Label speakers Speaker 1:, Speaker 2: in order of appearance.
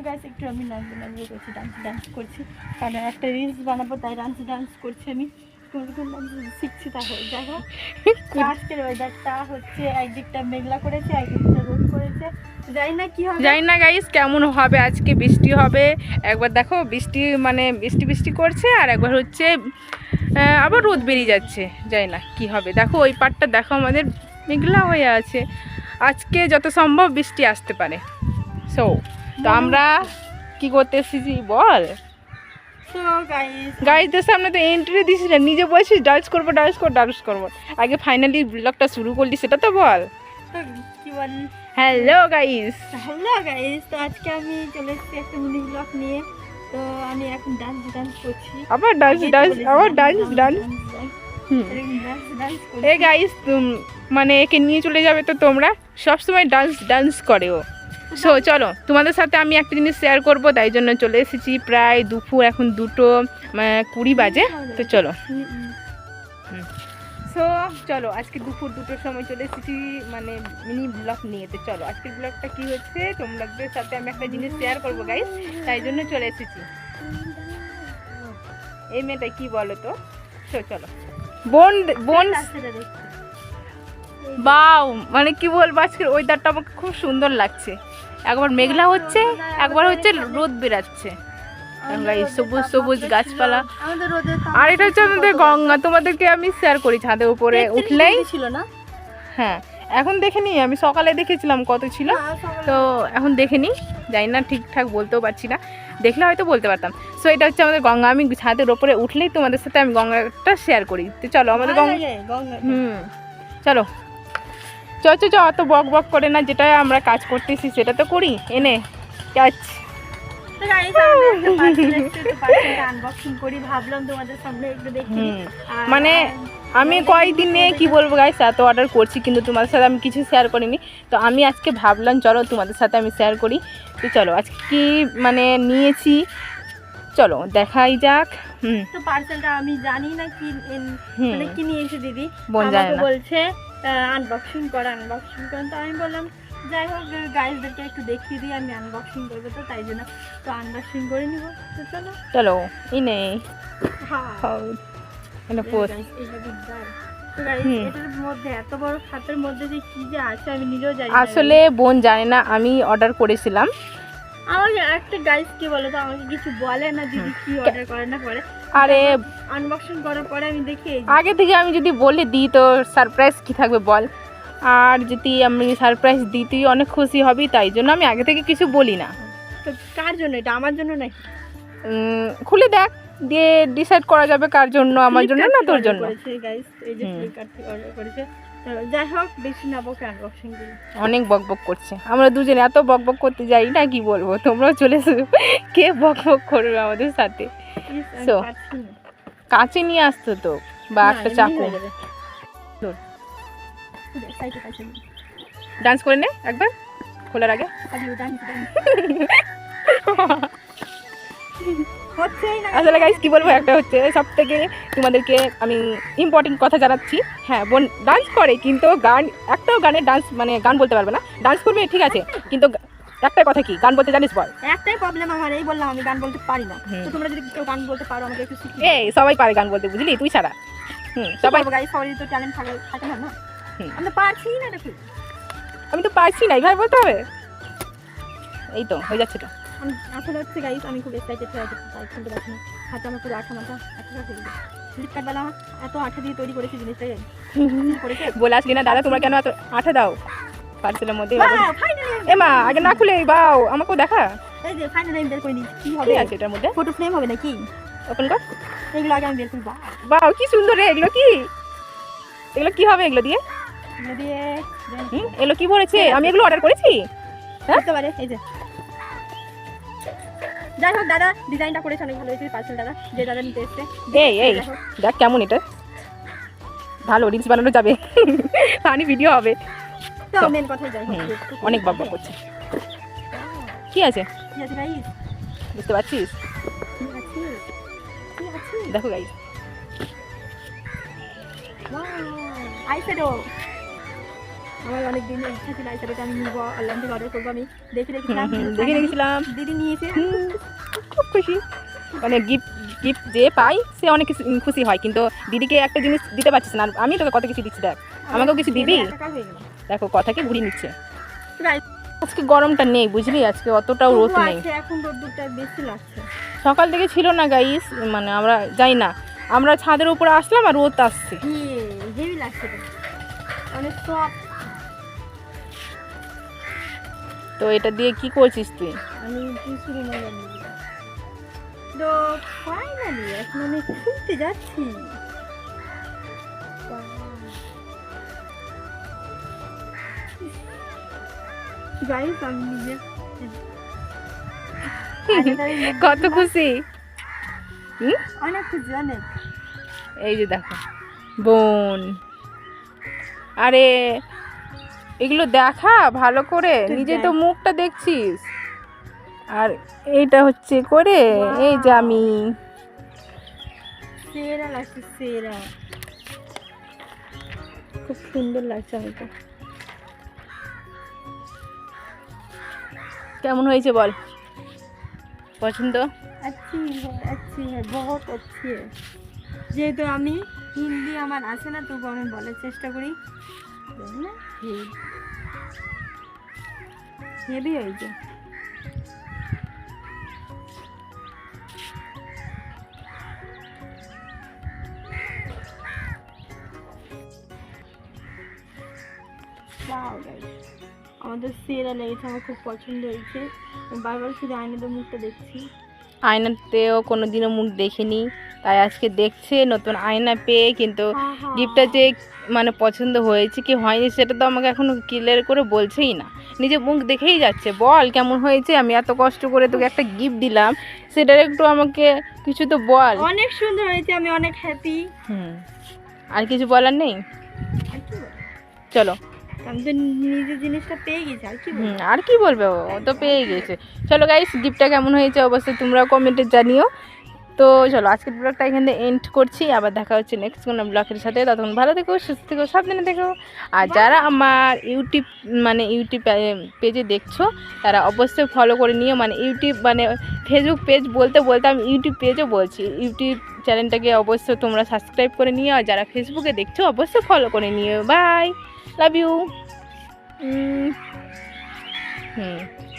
Speaker 1: তো গাইস একটু আমি নাচবো নাচবো করছি ডান্স ডান্স করছি। কারণ একটা রিলস বানাবো তাই ডান্স ডান্স করছি আমি। শিখছি তাহলে। যাই হোক আজকের ওয়েদারটা হচ্ছে একদিকটা মেঘলা করেছে একদিকটা রোদ করেছে। জানি না কি হবে।
Speaker 2: জানি না গাইস কেমন হবে আজকে বৃষ্টি হবে। একবার দেখো বৃষ্টি মানে বৃষ্টি বৃষ্টি করছে আর একবার হচ্ছে আবার রোদ বেরিয়ে যাচ্ছে। জানি না কি হবে। দেখো ওই পাটটা দেখো আমাদের মেঘলা হয়ে আছে। আজকে যত সম্ভব বৃষ্টি আসতে পারে। সো তো আমরা কি করতে এসেছি বল। সামনে তো এন্ট্রি দিস না নিজে বলছিস ডান্স করব ডান্স করব ডান্স করব। আগে ফাইনালি ব্লগটা শুরু করলি সেটা তো বল। হ্যালো গাইস
Speaker 1: হ্যালো গাইস তো আজকে আমি চলে এসেছি একটা মিনি ব্লগ নিয়ে। তো আমি এখন ডান্স ডান্স করছি।
Speaker 2: আবার ডান্স ডান্স আবার ডান্স ডান্স। এ গাইস মানে একে নিয়ে চলে যাবে তো তোমরা। সবসময় ডান্স ডান্স করে ও সো চলো, তোমাদের সাথে আমি একটা জিনিস শেয়ার করব, তাই জন্য চলে এসেছি প্রায় দুপুর, এখন দুটো মানে কুড়ি বাজে, তো চলো। সো চলো, আজকে দুপুর দুটোর সময় চলে এসেছি মানে মিনি ব্লগ নিয়ে, তো চলো, আজকের ব্লগটা কি হচ্ছে, তোমাদের সাথে আমি একটা জিনিস শেয়ার করব গাইস তাই জন্য চলে এসেছি এই মেয়েটা কি বলো তো সো চলো বোন বোন। বাও মানে কি বলব, আজকের ওয়েদারটা আমাকে খুব সুন্দর লাগছে একবার মেঘলা হচ্ছে একবার হচ্ছে রোদ বেরাচ্ছে সবুজ সবুজ গাছপালা। আর এটা হচ্ছে আমাদের গঙ্গা তোমাদেরকে আমি শেয়ার করি ছাদের উপরে উঠলেই।
Speaker 1: ছিল না?
Speaker 2: হ্যাঁ এখন দেখে আমি সকালে দেখেছিলাম কত ছিল।
Speaker 1: হ্যাঁ,
Speaker 2: তো এখন দেখে নিই জানি না ঠিকঠাক বলতেও পারছি না। দেখলে হয়তো বলতে পারতাম। সো এটা হচ্ছে আমাদের গঙ্গা আমি ছাদের ওপরে উঠলেই তোমাদের সাথে আমি গঙ্গাটা শেয়ার করি। তো চলো আমাদের গঙ্গা হুম চলো। চ চ চ অত বক বক করে না যেটা আমরা কাজ করতেছি সেটা তো করি। এনে হুম। মানে আমি কয়েকদিনে কি বলব গাইস এত অর্ডার করছি কিন্তু তোমাদের সাথে আমি কিছু শেয়ার করিনি। তো আমি আজকে ভাবলাম চলো তোমাদের সাথে আমি শেয়ার করি। তো চলো আজকে কি মানে নিয়েছি? চলো দেখাই যাক। হুম।
Speaker 1: তো পার্সেলটা আমি জানি না কি। মানে কি নিয়েছে দিদি? বলছে আনবক্সিং কর আনবক্সিং কর। তো আমি বললাম যাই হোক গাইজদেরকে একটু দেখিয়ে দিই আমি আনবক্সিং করব তো তাই জন্য তো আনবক্সিং করে নিব। তো চলো।
Speaker 2: চলো ইনে।
Speaker 1: হ্যাঁ।
Speaker 2: এটা পোস্ট।
Speaker 1: guys, এই যে বিদ্যার। তো guys,
Speaker 2: হুম।
Speaker 1: এটার মধ্যে এত বড় খাতের মধ্যে যে কি যে আছে আমি নিজেও জানি
Speaker 2: আসলে বোন জানে না আমি অর্ডার করেছিলাম।
Speaker 1: আমাকে একটা গাইস কি বলে তো আমাকে কিছু বলে না দিদি কি অর্ডার করে না পরে।
Speaker 2: আরে
Speaker 1: আনবক্সিং করার পরে আমি দেখি
Speaker 2: আগে থেকে আমি যদি বলে দিই তো সারপ্রাইজ কি থাকবে বল। আর যদি আমি সারপ্রাইজ দিই তুই অনেক খুশি হবি তাই জন্য আমি আগে থেকে কিছু বলি না।
Speaker 1: তো কার জন্য এটা? আমার জন্য নাকি?
Speaker 2: খুলে দেখ। দিয়ে ডিসাইড করা যাবে কার জন্য আমার জন্য না তোর জন্য?
Speaker 1: যাই হোক বেশি না বকে
Speaker 2: অনেক বক বক করছে। আমরা দুজনে এত বক বক করতে যাই না কি বলব? তোমরাও চলে এসো। কে বক বক করবে আমাদের সাথে?
Speaker 1: না।
Speaker 2: কাঁচে নিয়ে আসতো তো বা একটা চাকু। ডান্স করে নে একবার খোলার আগে।
Speaker 1: ডান্স
Speaker 2: আসলে গাইস কি বলব একটা হচ্ছে সব থেকে তোমাদেরকে আমি ইম্পর্টেন্ট কথা জানাচ্ছি। হ্যাঁ বোন ডান্স করে কিন্তু গান একটাও গানে ডান্স মানে গান বলতে পারবে না। ডান্স করবে ঠিক আছে কিন্তু একটাই কথা কি? গান বলতে জানিস বল।
Speaker 1: একটাই প্রবলেম আমার এই বললাম আমি গান বলতে পারি না। তো তোমরা যদি কেউ গান বলতে পারো আমাকে একটু শিখিয়ে
Speaker 2: এই সবাই পারে গান বলতে বুঝলি? তুই ছাড়া। হুম
Speaker 1: সবাই গাইস সবারই তো ট্যালেন্ট থাকে থাকে না না?
Speaker 2: হুম।
Speaker 1: আমি তো পারছি না দেখি।
Speaker 2: আমি তো পারছি না এইভাবে বলতে হবে? এই তো হয়ে যাচ্ছে তো।
Speaker 1: আমি আসলে হচ্ছে গাইস আমি খুব এক্সাইটেড হয়ে যাচ্ছি হাতে আমার পুরো আঠা মাথা একটা এত আঠা দিয়ে তৈরি করেছি জিনিসটাকে। করেছে?
Speaker 2: বলে আসলি না দাদা তোমরা কেন এত আঠা দাও? পার্সেলের মধ্যে
Speaker 1: ফাইনালি
Speaker 2: এ মা আগে না খুলে বাও আমাকেও দেখা।
Speaker 1: এই যে ফাইনালি আমি বের করে নিচ্ছি কি
Speaker 2: কি
Speaker 1: হবে?
Speaker 2: আছে এটার মধ্যে?
Speaker 1: ফটো ফ্রেম হবে নাকি?
Speaker 2: ওপেন কর।
Speaker 1: এগুলো আগে আমি বের
Speaker 2: বাও কি সুন্দর রে এগুলো কি? এগুলো কি হবে এগুলো দিয়ে?
Speaker 1: এগুলো দিয়ে
Speaker 2: হুম এগুলো কি বলেছে? আমি এগুলো অর্ডার করেছি? হ্যাঁ?
Speaker 1: এই যে। যাই হোক দাদা ডিজাইনটা করেছে অনেক ভালো হয়েছে পার্সেল দাদা যে দাদা নিতে এসছে।
Speaker 2: এই এই দেখ কেমন এটা। ভালো রিলস বানানো যাবে। ফানি ভিডিও হবে।
Speaker 1: তো মেন কথাই যাই হোক
Speaker 2: অনেক বক করছে। কি আছে?
Speaker 1: কি আছে গাইস
Speaker 2: বুঝতে পারছিস? দেখো গাইস
Speaker 1: আই শ্যাডো আমার অনেক ইচ্ছা ছিল আমি নিবো অনলাইন থেকে অর্ডার করব আমি। দেখে রেখেছিলাম
Speaker 2: দেখে রেখেছিলাম
Speaker 1: দিদি নিয়েছে।
Speaker 2: খুব খুশি। মানে গিফট গিফট যে পাই সে অনেক খুশি হয়। কিন্তু দিদিকে একটা জিনিস দিতে পারছিস না। আমি তোকে কত কিছু দিচ্ছি দেখ। আমাকেও কিছু দিবি। দেখো কথাকে ঘুরিয়ে নিচ্ছে। আজকে গরমটা নেই বুঝলি? আজকে অতটাও রোদ নেই।
Speaker 1: এখন রোদ্দুরটা বেশি লাগছে।
Speaker 2: সকাল থেকে ছিল না গাইস মানে আমরা যাই না। আমরা ছাদের উপরে আসলাম আর রোদ আসছে।
Speaker 1: হেভি লাগছে অনেক সব
Speaker 2: তো এটা দিয়ে কি করছিস তুই?
Speaker 1: আমি নিই তো ফাইনালি এখন আমি খুলতে যাচ্ছি। গাইস আমি নিজে
Speaker 2: কত খুশি?
Speaker 1: অনেক খুশি অনেক।
Speaker 2: এই যে দেখো বোন। আরে এগুলো দেখা ভালো করে
Speaker 1: তুই
Speaker 2: নিজে
Speaker 1: দেখ।
Speaker 2: তো মুখটা দেখছিস আর এইটা হচ্ছে করে এই যে আমি
Speaker 1: সেরা লাগছে সেরা খুব সুন্দর লাগছে আমাকে
Speaker 2: কেমন হয়েছে বল পছন্দ
Speaker 1: अच्छी है अच्छी है बहुत अच्छी है যেহেতু আমি হিন্দি আমার আসে না তবু আমি বলার চেষ্টা করি না হেভি হয়েছে. আমাদের সেরা লেগেছে, আমার খুব পছন্দ হয়েছে। বারবার বারবার শুধু তো মুখটা দেখছি।
Speaker 2: আয়নাতেও কোনো দিনও মুখ দেখিনি। তাই আজকে দেখছে নতুন আয়না পেয়ে কিন্তু গিফটটা যে মানে পছন্দ হয়েছে কি হয়নি সেটা তো আমাকে এখনও ক্লিয়ার করে বলছেই না। নিজে মুখ দেখেই যাচ্ছে বল কেমন হয়েছে? আমি এত কষ্ট করে তোকে একটা গিফট দিলাম সেটার একটু আমাকে কিছু তো বল।
Speaker 1: অনেক সুন্দর হয়েছে আমি অনেক হ্যাপি
Speaker 2: হুম। আর কিছু বলার নেই? চলো।
Speaker 1: আমি তো নিজের জিনিসটা পেয়ে গেছি আর কি
Speaker 2: আর কি বলবে ও? ও তো পেয়ে গেছে। চলো গাইস গিফটটা কেমন হয়েছে অবশ্যই তোমরা কমেন্টে জানিও। তো চলো আজকের ব্লগটা এখানে এন্ড করছি। আবার দেখা হচ্ছে নেক্সট কোনো ব্লগের সাথে। ততক্ষণ ভালো থেকো সুস্থ থেকো সাবধানে থেকো। আর যারা আমার ইউটিউব মানে ইউটিউব পেজে দেখছ তারা অবশ্যই ফলো করে নিও। মানে ইউটিউব মানে ফেসবুক পেজ বলতে বলতে আমি ইউটিউব পেজও বলছি। ইউটিউব চ্যানেলটাকে অবশ্যই তোমরা সাবস্ক্রাইব করে নিও। আর যারা ফেসবুকে দেখছ অবশ্যই ফলো করে নিও। Bye Love you. Mm. Hmm.